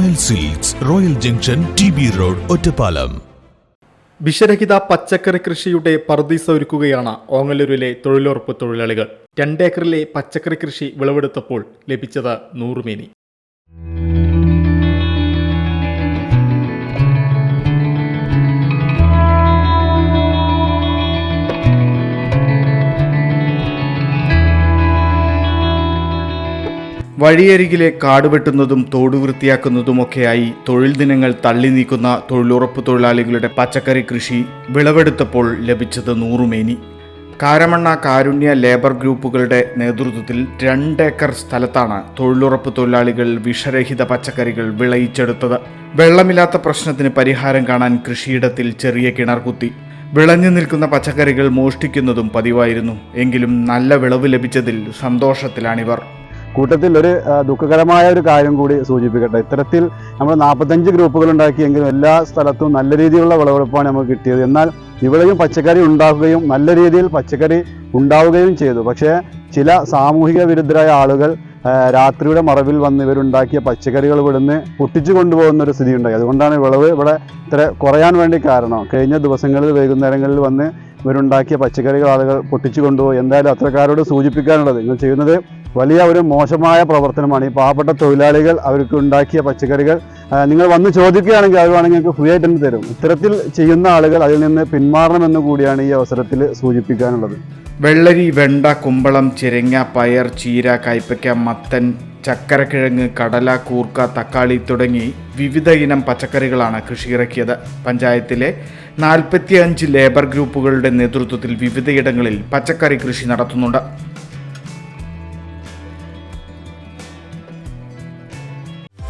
Royal silks royal junction T B road Ottapalam വിഷരഹിത പച്ചക്കറി കൃഷിയുടെ പറുദീസ ഒരുക്കുകയാണ് ഓങ്ങല്ലൂരിലെ തൊഴിലുറപ്പ് തൊഴിലാളികൾ. രണ്ടേക്കറിലെ പച്ചക്കറി കൃഷി വിളവെടുത്തപ്പോൾ ലഭിച്ചത് നൂറുമേനി. വഴിയരികിലെ കാട് വെട്ടുന്നതും തോട് വൃത്തിയാക്കുന്നതുമൊക്കെയായി തൊഴിൽ ദിനങ്ങൾ തള്ളി നീക്കുന്ന തൊഴിലുറപ്പ് തൊഴിലാളികളുടെ പച്ചക്കറി കൃഷി വിളവെടുത്തപ്പോൾ ലഭിച്ചത് നൂറുമേനി. കാരമണ്ണ കാരുണ്യ ലേബർ ഗ്രൂപ്പുകളുടെ നേതൃത്വത്തിൽ രണ്ടേക്കർ സ്ഥലത്താണ് തൊഴിലുറപ്പ് തൊഴിലാളികൾ വിഷരഹിത പച്ചക്കറികൾ വിളയിച്ചെടുത്തത്. വെള്ളമില്ലാത്ത പ്രശ്നത്തിന് പരിഹാരം കാണാൻ കൃഷിയിടത്തിൽ ചെറിയ കിണർ കുത്തി. വിളഞ്ഞു നിൽക്കുന്ന പച്ചക്കറികൾ മോഷ്ടിക്കുന്നതും പതിവായിരുന്നു. എങ്കിലും നല്ല വിളവ് ലഭിച്ചതിൽ സന്തോഷത്തിലാണിവർ. കൂട്ടത്തിൽ ഒരു ദുഃഖകരമായ ഒരു കാര്യം കൂടി സൂചിപ്പിക്കട്ടെ. ഇത്തരത്തിൽ നമ്മൾ നാൽപ്പത്തഞ്ച് ഗ്രൂപ്പുകൾ ഉണ്ടാക്കിയെങ്കിലും എല്ലാ സ്ഥലത്തും നല്ല രീതിയിലുള്ള വിളവെടുപ്പാണ് നമുക്ക് കിട്ടിയത്. എന്നാൽ ഇവിടെയും പച്ചക്കറി ഉണ്ടാക്കുകയും നല്ല രീതിയിൽ പച്ചക്കറി ഉണ്ടാവുകയും ചെയ്തു. പക്ഷേ ചില സാമൂഹിക വിരുദ്ധരായ ആളുകൾ രാത്രിയുടെ മറവിൽ വന്ന് ഇവരുണ്ടാക്കിയ പച്ചക്കറികൾ ഇവിടുന്ന് പൊട്ടിച്ചു കൊണ്ടുപോകുന്ന ഒരു സ്ഥിതി ഉണ്ടായി അതുകൊണ്ടാണ് വിളവ് ഇവിടെ ഇത്ര കുറയാൻ വേണ്ടി കാരണം. കഴിഞ്ഞ ദിവസങ്ങളിൽ വൈകുന്നേരങ്ങളിൽ വന്ന് ഇവരുണ്ടാക്കിയ പച്ചക്കറികൾ ആളുകൾ പൊട്ടിച്ചു കൊണ്ടുപോയി. എന്തായാലും അത്രക്കാരോട് സൂചിപ്പിക്കാനുള്ളത് നിങ്ങൾ ചെയ്യുന്നത് വലിയ ഒരു മോശമായ പ്രവർത്തനമാണ് ഈ പാവപ്പെട്ട തൊഴിലാളികൾ അവർക്ക് ഉണ്ടാക്കിയ പച്ചക്കറികൾ. നിങ്ങൾ വന്ന് ചോദിക്കുകയാണെങ്കിൽ അവർ വേണമെങ്കിൽ നിങ്ങൾക്ക് ഫ്രീ ആയിട്ട് തന്നെ തരും. ഇത്തരത്തിൽ ചെയ്യുന്ന ആളുകൾ അതിൽ നിന്ന് പിന്മാറണമെന്ന് കൂടിയാണ് ഈ അവസരത്തിൽ സൂചിപ്പിക്കാനുള്ളത്. വെള്ളരി വെണ്ട കുമ്പളം ചിരങ്ങ പയർ ചീര കൈപ്പയ്ക്ക മത്തൻ ചക്കരക്കിഴങ്ങ് കടല കൂർക്ക തക്കാളി തുടങ്ങി വിവിധ ഇനം പച്ചക്കറികളാണ് കൃഷിയിറക്കിയത് പഞ്ചായത്തിലെ നാൽപ്പത്തിയഞ്ച് ലേബർ ഗ്രൂപ്പുകളുടെ നേതൃത്വത്തിൽ വിവിധയിടങ്ങളിൽ പച്ചക്കറി കൃഷി നടത്തുന്നുണ്ട്.